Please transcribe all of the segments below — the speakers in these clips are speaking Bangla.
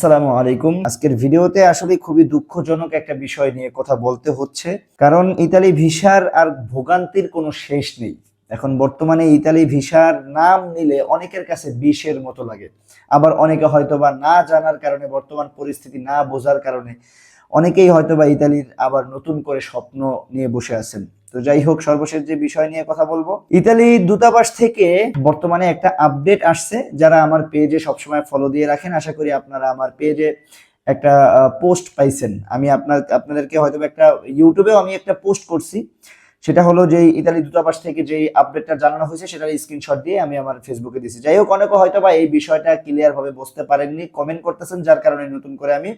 আসসালামু আলাইকুম। আজকের ভিডিওতে আসলে খুবই দুঃখজনক একটা বিষয় নিয়ে কথা বলতে হচ্ছে। কারণ ইতালি ভিসার আর ভোগান্তির কোনো শেষ নেই। এখন বর্তমানে ইতালি ভিসার নাম নিলে অনেকের কাছে বিষের মতো লাগে। আবার অনেকে হয়তোবা না জানার কারণে, বর্তমান পরিস্থিতি না বোঝার কারণে অনেকেই হয়তোবা ইতালির আবার নতুন করে স্বপ্ন নিয়ে বসে আছেন। তো যাই হোক, সর্বশেষ যে বিষয় নিয়ে কথা বলব ইতালি দূতাবাস থেকে বর্তমানে একটা আপডেট আসছে, যারা আমার পেজে সবসময় ফলো দিয়ে রাখেন। আশা করি আপনারা আমার পেজে একটা পোস্ট পাইছেন। আমি আপনার, আপনাদেরকে হয়তো একটা ইউটিউবেও আমি একটা পোস্ট করছি। সেটা হলো যে ইতালি দূতাবাস থেকে যে আপডেটটা জানানো হয়েছে, সেটার স্ক্রিনশট দিয়ে আমি আমার ফেসবুকে দিয়েছি যাই হোক, অনেকে হয়তো বা এই বিষয়টা ক্লিয়ার ভাবে বুঝতে পারেননি কমেন্ট করতেছেন, যার কারণে নতুন করে আমি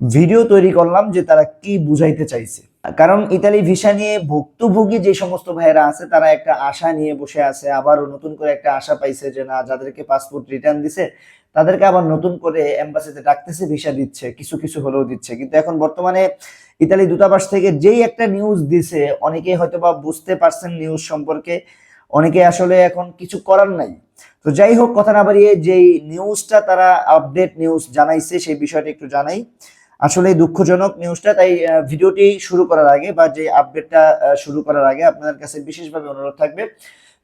ভিডিও তৈরি করলাম যে তারা কি বুঝাইতে চাইছে। কারণ ইতালি ভিসা নিয়ে ভুক্তভোগী যে সমস্ত ভাইয়েরা আছে, তারা একটা আশা নিয়ে বসে আছে, আবারও নতুন করে একটা আশা পাইছে যে না, যাদেরকে পাসপোর্ট রিটার্ন দিছে, তাদেরকে আবার নতুন করে এম্বাসিতে ডাকতেছে, ভিসা দিচ্ছে, কিছু কিছু হলেও দিচ্ছে। কিন্তু এখন বর্তমানে ইতালি দূতাবাস থেকে যেই একটা নিউজ দিছে, অনেকে হয়তো বা বুঝতে পারছেন নিউজ সম্পর্কে, অনেকে আসলে এখন কিছু করার নাই। তো যাই হোক, কথা না বাড়িয়ে যেই নিউজটা তারা আপডেট নিউজ জানাইছে, সেই বিষয়টা একটু জানাই। আসলে দুঃখজনক নিউজটা তাই ভিডিওটি শুরু করার আগে বা যে আপডেটটা শুরু করার আগে আপনাদের কাছে বিশেষভাবে অনুরোধ থাকবে,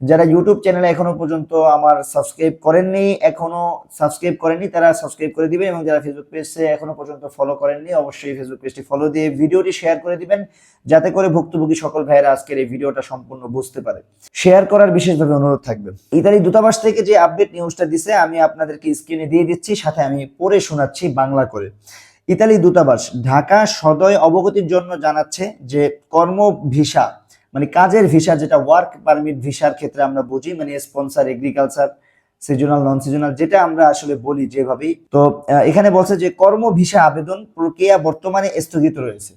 যারা ইউটিউব চ্যানেলে এখনও পর্যন্ত আমার সাবস্ক্রাইব করেননি, এখনও সাবস্ক্রাইব করেননি, তারা সাবস্ক্রাইব করে দিবেন এবং যারা ফেসবুক পেজে এখনও পর্যন্ত ফলো করেননি, অবশ্যই ফেসবুক পেজটি ফলো দিয়ে ভিডিওটি শেয়ার করে দিবেন, যাতে করে ভুক্তভোগী সকল ভাইয়েরা আজকের এই ভিডিওটা সম্পূর্ণ বুঝতে পারে। শেয়ার করার বিশেষভাবে অনুরোধ থাকবে। ইতালি দূতাবাস থেকে যে আপডেট নিউজটা দিছে, আমি আপনাদেরকে স্ক্রিনে দিয়ে দিচ্ছি, সাথে আমি পড়ে শোনাচ্ছি বাংলা করে। ইতালি দূতাবাস ঢাকা সদয় অবগতির জন্য জানাচ্ছে যে কর্ম ভিসা মানে কাজের ভিসা যেটা ওয়ার্ক পারমিট ভিসার ক্ষেত্রে আমরা বুঝি মানে sponsor agriculture seasonal non seasonal যেটা আমরা আসলে বলি যেভাবেই। তো এখানে বলছে যে কর্ম ভিসা আবেদন প্রক্রিয়া বর্তমানে স্থগিত রয়েছে।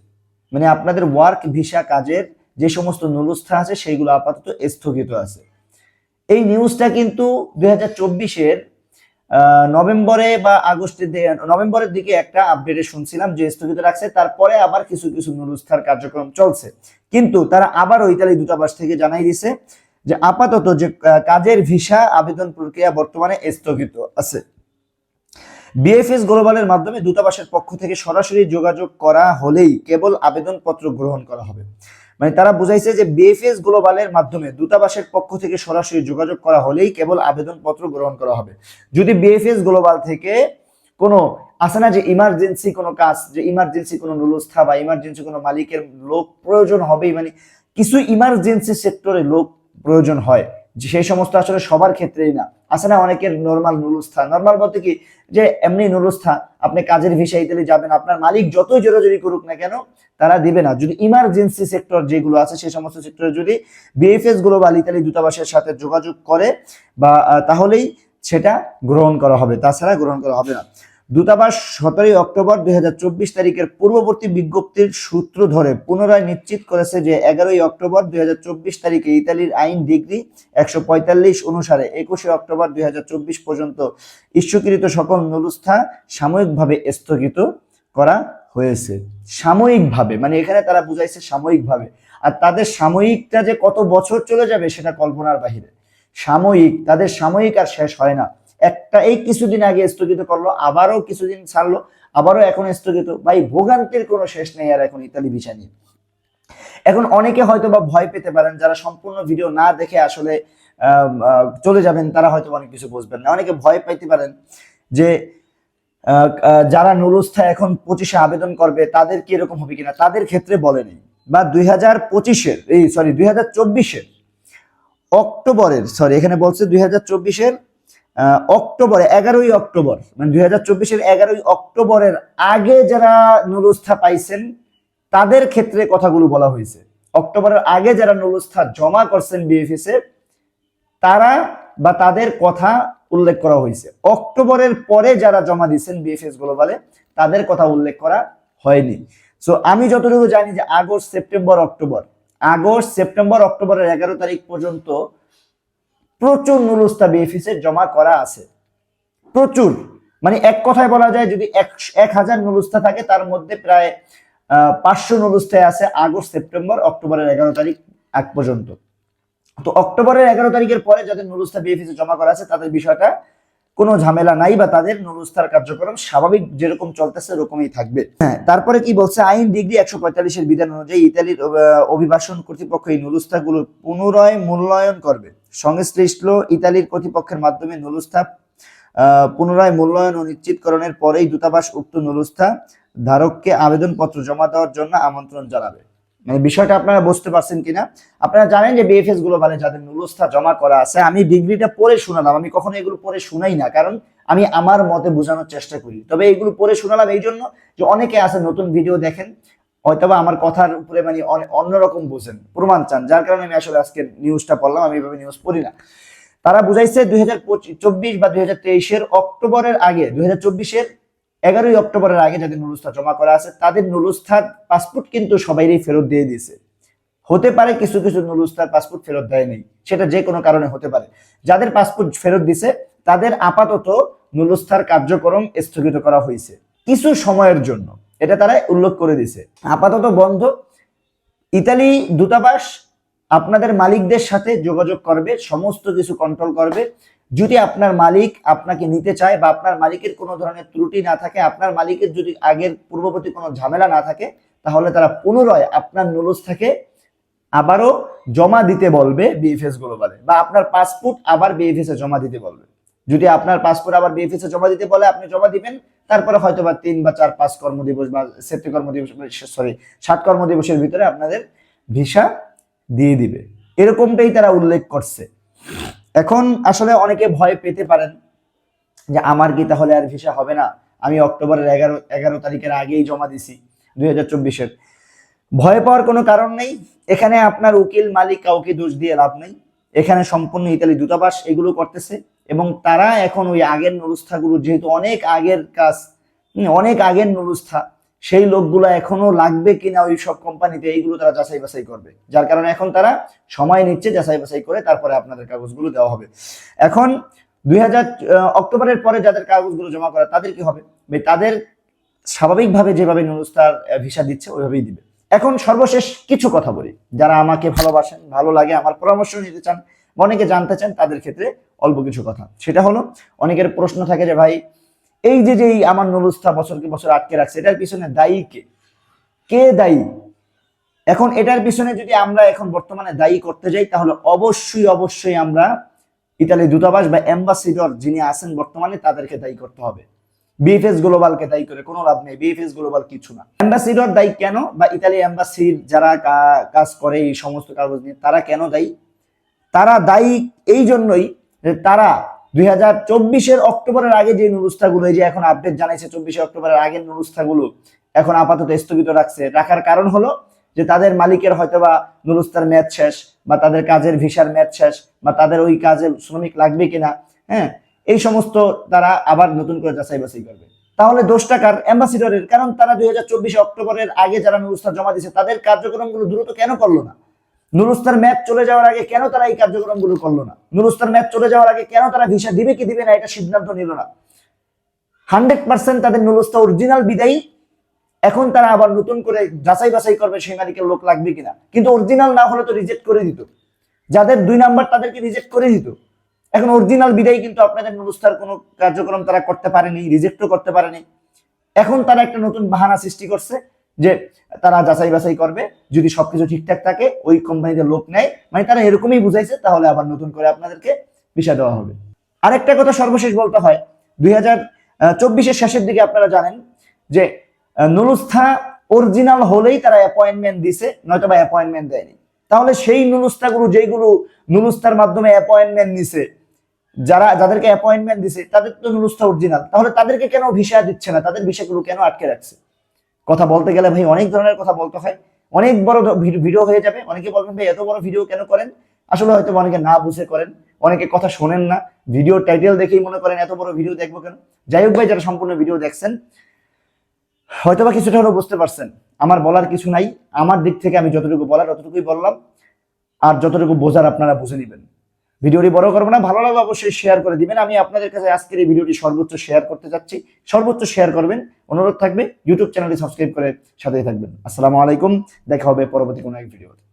মানে আপনাদের ওয়ার্ক ভিসা কাজের যে সমস্ত নুলস্থা আছে, সেইগুলো আপাতত স্থগিত আছে। এই নিউজটা কিন্তু দুই হাজার চব্বিশের নভেম্বরে বা আগস্টের নভেম্বরের দিকে একটা আপডেটে শুনছিলাম যে স্থগিত রাখছে, তারপরে আবার কিছু কিছু নুরুস্থার কার্যক্রম চলছে। কিন্তু তারা আবারও ইতালি দূতাবাস থেকে জানাই দিছে যে আপাতত যে কাজের ভিসা আবেদন প্রক্রিয়া বর্তমানে স্থগিত আছে। বিএফএস গ্লোবালের মাধ্যমে দূতাবাসের পক্ষ থেকে সরাসরি যোগাযোগ করা হলেই কেবল আবেদনপত্র গ্রহণ করা হবে। মানে তারা বুঝাইছে যে বিএফএস গ্লোবালের মাধ্যমে দূতাবাসের পক্ষ থেকে সরাসরি যোগাযোগ করা হলেই কেবল আবেদনপত্র গ্রহণ করা হবে। যদি বিএফএস গ্লোবাল থেকে কোনো, আছে না যে ইমার্জেন্সি কোনো কাজ, যে ইমার্জেন্সি কোনো নুলস্থা বা ইমার্জেন্সি কোনো মালিকের লোক প্রয়োজন হবেই মানে কিছু ইমার্জেন্সি সেক্টরে লোক প্রয়োজন হয় সেই সমস্ত আসলে সবার ক্ষেত্রেই না। আছে না অনেকের নর্মাল নুরুস্থা? নর্মাল বলতে কি যে এমনি নুরুস্থা, আপনি কাজের ভিসা ইতালি যাবেন, আপনার মালিক যতই জোরাজোরি করুক না কেন, তারা দিবে না। যদি ইমার্জেন্সি সেক্টর যেগুলো আছে সেই সমস্ত সেক্টরে যদি বিএফএস গ্লোবাল ইতালি দূতাবাসের সাথে যোগাযোগ করে, বা তাহলেই সেটা গ্রহণ করা হবে। তাছাড়া গ্রহণ করা হবে না। দূতাবাস সতেরোই অক্টোবর দুই হাজার চব্বিশ তারিখের পূর্ববর্তী বিজ্ঞপ্তির সূত্র ধরে পুনরায় নিশ্চিত করেছে যে এগারোই অক্টোবর দুই হাজার চব্বিশ তারিখে ইতালির আইন ডিগ্রি একশো পঁয়তাল্লিশ অনুসারে একুশে অক্টোবর দুই হাজার চব্বিশ পর্যন্ত ইস্যুকৃত সকল নুলস্থা সাময়িকভাবে স্থগিত করা হয়েছে। সাময়িকভাবে মানে এখানে তারা বুঝাইছে সাময়িকভাবে। আর তাদের সাময়িকটা যে কত বছর চলে যাবে সেটা কল্পনার বাহিরে। সাময়িক, তাদের সাময়িক আর শেষ হয় না। একটা এই কিছুদিন আগে স্থগিত করল, আবারও কিছুদিন ছাড়লো, আবারও এখন স্থগিত। ভাই, ভোগান্তির কোনো শেষ নেই আর এখন ইতালি ভিসা নিয়ে। এখন অনেকে হয়তো বা ভয় পেতে পারেন, যারা সম্পূর্ণ ভিডিও না দেখে আসলে চলে যাবেন, তারা হয়তো অনেক কিছু বুঝবেন না। অনেকে ভয় পাইতে পারেন যে যারা নুরুস্থা এখন পঁচিশে আবেদন করবে, তাদের কি এরকম হবে কিনা? তাদের ক্ষেত্রে বলেনি বা দুই হাজার পঁচিশের, এই সরি দুই হাজার চব্বিশের, অক্টোবরের সরি এখানে বলছে দুই হাজার চব্বিশের অক্টোবরে, এগারোই অক্টোবর মানে দুই হাজার চব্বিশের এগারোই অক্টোবরের আগে যারা নুরুস্থা পাইছেন, তাদের ক্ষেত্রে কথাগুলো বলা হয়েছে। অক্টোবরের আগে যারা নুরুস্থা জমা করছেন বিএফএস তারা বা তাদের কথা উল্লেখ করা হয়েছে। অক্টোবরের পরে যারা জমা দিচ্ছেন বিএফএস গ্লোবালে তাদের কথা উল্লেখ করা হয়নি। সো আমি যতটুকু জানি যে August, September, October, August, September, অক্টোবরের এগারো তারিখ পর্যন্ত প্রচুর নুলুস্তা বিএফএস এর জমা করা আছে। প্রচুর। মানে এক কথায় বলা যায়, যদি এক হাজার নুলুস্তা থাকে, তার মধ্যে প্রায় পাঁচশো নুলুস্তায় আছে আগস্ট, সেপ্টেম্বর, অক্টোবরের এগারো তারিখ আগ পর্যন্ত। তো অক্টোবরের এগারো তারিখের পরে যাদের নুরুস্তা বিএফএস জমা করা আছে, তাদের বিষয়টা কোনো ঝামেলা নাই বা তাদের নুরুস্তার কার্যক্রম স্বাভাবিক যেরকম চলতেছে এরকমই থাকবে। হ্যাঁ তারপরে কি বলছে? আইন ডিগ্রি একশো পঁয়তাল্লিশের বিধান অনুযায়ী ইতালির অভিবাসন কর্তৃপক্ষ এই নুরুস্তাগুলো পুনরায় মূল্যায়ন করবে। সংশ্লিষ্ট ইতালির কর্তৃপক্ষের মাধ্যমে আহ, পুনরায় মূল্যায়ন ও নিশ্চিতকরণের পরেই দূতাবাস উক্ত নুরুস্তা ধারককে আবেদনপত্র জমা দেওয়ার জন্য আমন্ত্রণ জানাবে। মানে বিষয়টা আপনারা বুঝতে পারছেন কিনা? আপনারা জানেন যে বিএফএস গ্লোবালে যাদের নুরুস্তা জমা করা আছে আমি ডিগ্রিটা পরে শোনালাম আমি কখনো এগুলো পরে শুনাই না কারণ আমি আমার মতে বোঝানোর চেষ্টা করি। তবে এগুলো পরে শোনালাম এই জন্য যে অনেকে আছে নতুন ভিডিও দেখেন হয়তোবা আমার কথার উপরে মানে অন্যরকম বোঝেন, প্রমাণ চান। যার কারণে আমি আসলে আজকে নিউজটা পড়লাম, আমি এভাবে নিউজ পড়ি না। তারা বুঝাইছে দুই বা দুই হাজার অক্টোবরের আগে, দুই এগারোই অক্টোবরের আগে যাদের নুরুস্তা জমা করা আছে, তাদের নুরুস্তার পাসপোর্ট কিন্তু সবাইরই ফেরত দিয়ে দিয়েছে। হতে পারে কিছু কিছু নুরুস্তার পাসপোর্ট ফেরত দেয় নেই সেটা যে কোনো কারণে হতে পারে। যাদের পাসপোর্ট ফেরত দিছে, তাদের আপাতত নুরুস্তার কার্যক্রম স্থগিত করা হয়েছে। কিছু সময়ের জন্য। এটা তারা উল্লেখ করে দিছে। আপাতত বন্ধ। ইতালি দূতাবাস আপনাদের মালিকদের সাথে যোগাযোগ করবে, সমস্ত কিছু কন্ট্রোল করবে। যদি আপনার মালিক আপনাকে নিতে চায় বা আপনার মালিকের কোনো ধরনের ত্রুটি না থাকে, আপনার মালিকের যদি আগের পূর্ববর্তী কোনো ঝামেলা না থাকে, তাহলে তারা পুনরায় আপনার নুলুস্থাকে আবারও জমা দিতে বলবে বিএফএস গ্লোবালে বা আপনার পাসপোর্ট আবার বিএফএস এ জমা দিতে বলবে। যদি আপনার পাসপোর্ট আবার বিএফএস এ জমা দিতে বলে, আপনি জমা দিবেন তারপরে হয়তো বা তিন বা চার, পাঁচ কর্মদিবস বা সেপ্টি কর্মদিবস, সরি, সাত কর্মদিবসের ভিতরে আপনাদের ভিসা দিয়ে দিবে। এরকমটাই তারা উল্লেখ করছে। এখন আসলে অনেকে ভয় পেতে পারেন যে, আমার কি তাহলে আর ভিসা হবে না? আমি অক্টোবরের এগারো এগারো তারিখের আগেই জমা দিছি দুই হাজার চব্বিশের। ভয় পাওয়ার কোনো কারণ নেই। এখানে আপনার উকিল, মালিক কাউকে দোষ দিয়ে লাভ নেই। এখানে সম্পূর্ণ ইতালি দূতাবাস এগুলো করতেছে। তারা এখন ওই আগের নুরুস্থাগুলো, যেহেতু অনেক আগের কাজ অনেক আগের নুরুস্থা, সেই লোকগুলো এখনও লাগবে কিনা ওই সব কোম্পানিতে, এইগুলো তারা যাচাই বাছাই করবে। যার কারণে এখন তারা সময় নিচ্ছে যাচাই বাছাই করে তারপরে আপনাদের কাগজগুলো দেওয়া হবে। এখন দুই হাজার অক্টোবরের পরে যাদের কাগজগুলো জমা করা, তাদের কি হবে? তাদের স্বাভাবিকভাবে যেভাবে নুরুস্তার ভিসা দিচ্ছে, ওইভাবেই দিবে। এখন সর্বশেষ কিছু কথা বলি। যারা আমাকে ভালোবাসেন, ভালো লাগে, আমার পরামর্শ নিতে চান, অনেকে জানতে চান, তাদের ক্ষেত্রে অল্প কিছু কথা। সেটা হলো, অনেকের প্রশ্ন থাকে যে, ভাই, এই যে যে আমার নুরুস্থা বছরকে বছর আটকে রাখছে, এটার পিছনে দায়ী কে? কে দায়ী? এখন এটার পিছনে যদি আমরা এখন বর্তমানে দায়ী করতে যাই, তাহলে অবশ্যই অবশ্যই আমরা ইতালি দূতাবাস বা অ্যাম্বাসিডর যিনি আছেন বর্তমানে, তাদেরকে দায়ী করতে হবে। বিএফএস গ্লোবালকে দায়ী করে কোনো লাভ নেই। বিএফএস গ্লোবাল কিছু না। অ্যাম্বাসিডর দায়ী কেন? বা ইতালি অ্যাম্বাসির যারা কাজ করে, এই সমস্ত কাগজ নিয়ে, তারা কেন দায়ী? তারা দায়ী এই জন্যই তারা দুই হাজার চব্বিশের অক্টোবরের আগে যে নুরুস্থাগুলো এই যে এখন আপডেট জানাইছে চব্বিশে অক্টোবরের আগের নুরুস্থাগুলো এখন আপাতত স্থগিত রাখছে। রাখার কারণ হলো যে তাদের মালিকের হয়তোবা নুরুস্তার ম্যাচ শেষ, বা তাদের কাজের ভিসার ম্যাচ শেষ, বা তাদের ওই কাজে শ্রমিক লাগবে কিনা হ্যাঁ এই সমস্ত তারা আবার নতুন করে যাচাই বাছাই করবে। তাহলে দোষ টাকার অ্যাম্বাসিডরের কারণ তারা দুই অক্টোবরের আগে যারা নুরুস্তার জমা দিয়েছে, তাদের কার্যক্রমগুলো দ্রুত কেন করল না? নুরুস্তার ম্যাচ চলে যাওয়ার আগে কেন তারা এই কার্যক্রমগুলো করল না? নুরুস্তার ম্যাচ চলে যাওয়ার আগে কেন তারা ভিসা দিবে কি দিবে না এটা সিদ্ধান্ত নিল না। হান্ড্রেড পার্সেন্ট তাদের নুরুস্তা অরিজিনাল বিদায়ী। এখন তারা আবার নতুন করে যাচাই বাছাই করবে সেই মালিকের লোক লাগবে কিনা। কিন্তু অরিজিনাল না হলে তো রিজেক্ট করে দিত। যাদের দুই নাম্বার তাদেরকে রিজেক্ট করে দিত। এখন অরিজিনাল বিদায়ী কিন্তু আপনাদের নুরুস্তার কোনো কার্যক্রম তারা করতে পারেনি রিজেক্টও করতে পারেনি। এখন তারা একটা নতুন বাহানা সৃষ্টি করছে। যে তারা যাচাই বাছাই করবে, যদি সবকিছু ঠিকঠাক থাকে, ওই কোম্পানিতে লোক নেয় মানে তারা এরকমই বুঝাইছে, তাহলে আবার নতুন করে আপনাদেরকে ভিসা দেওয়া হবে। আরেকটা কথা সর্বশেষ বলতে হয়, দুই হাজার চব্বিশের শেষের দিকে আপনারা জানেন যে নুরুস্থা অরিজিনাল হলেই তারা অ্যাপয়েন্টমেন্ট দিছে নয়তো বা অ্যাপয়েন্টমেন্ট দেয়নি। তাহলে সেই নুরুস্তাগুলো যেগুলো নুরুস্তার মাধ্যমে অ্যাপয়েন্টমেন্ট নিছে, যারা, যাদেরকে অ্যাপয়েন্টমেন্ট দিছে, তাদের তো নুরুস্তা অরিজিনাল। তাহলে তাদেরকে কেন ভিসা দিচ্ছে না? তাদের ভিসাগুলো কেন আটকে রাখছে? কথা বলতে গেলে ভাই অনেক ধরনের কথা বলতে হয়। অনেক বড় ভিডিও হয়ে যাবে। অনেকে বলবেন, ভাই, এত বড় ভিডিও কেন করেন? আসলে হয়তো অনেকে না বুঝে করেন। অনেকে কথা শোনেন না। ভিডিও টাইটেল দেখেই মনে করেন, এত বড় ভিডিও দেখব কেন? যাই হোক ভাই, যারা সম্পূর্ণ ভিডিও দেখছেন হয়তো বা কিছুটা হলেও বুঝতে পারছেন। আমার বলার কিছু নাই। আমার দিক থেকে আমি যতটুকু বলার ততটুকুই বললাম। আর যতটুকু বোঝার আপনারা বুঝে নেবেন। ভিডিওটি বড় করব না, ভালো লাগলে অবশ্যই শেয়ার করে দিবেন। আমি আপনাদের কাছে আজকের এই ভিডিওটি সর্বোচ্চ শেয়ার করতে চাচ্ছি সর্বোচ্চ শেয়ার করবেন, অনুরোধ থাকবে ইউটিউব চ্যানেলটি সাবস্ক্রাইব করে সাথেই থাকবেন। আসসালামু আলাইকুম, দেখা হবে পরবর্তী কোনো এক ভিডিওতে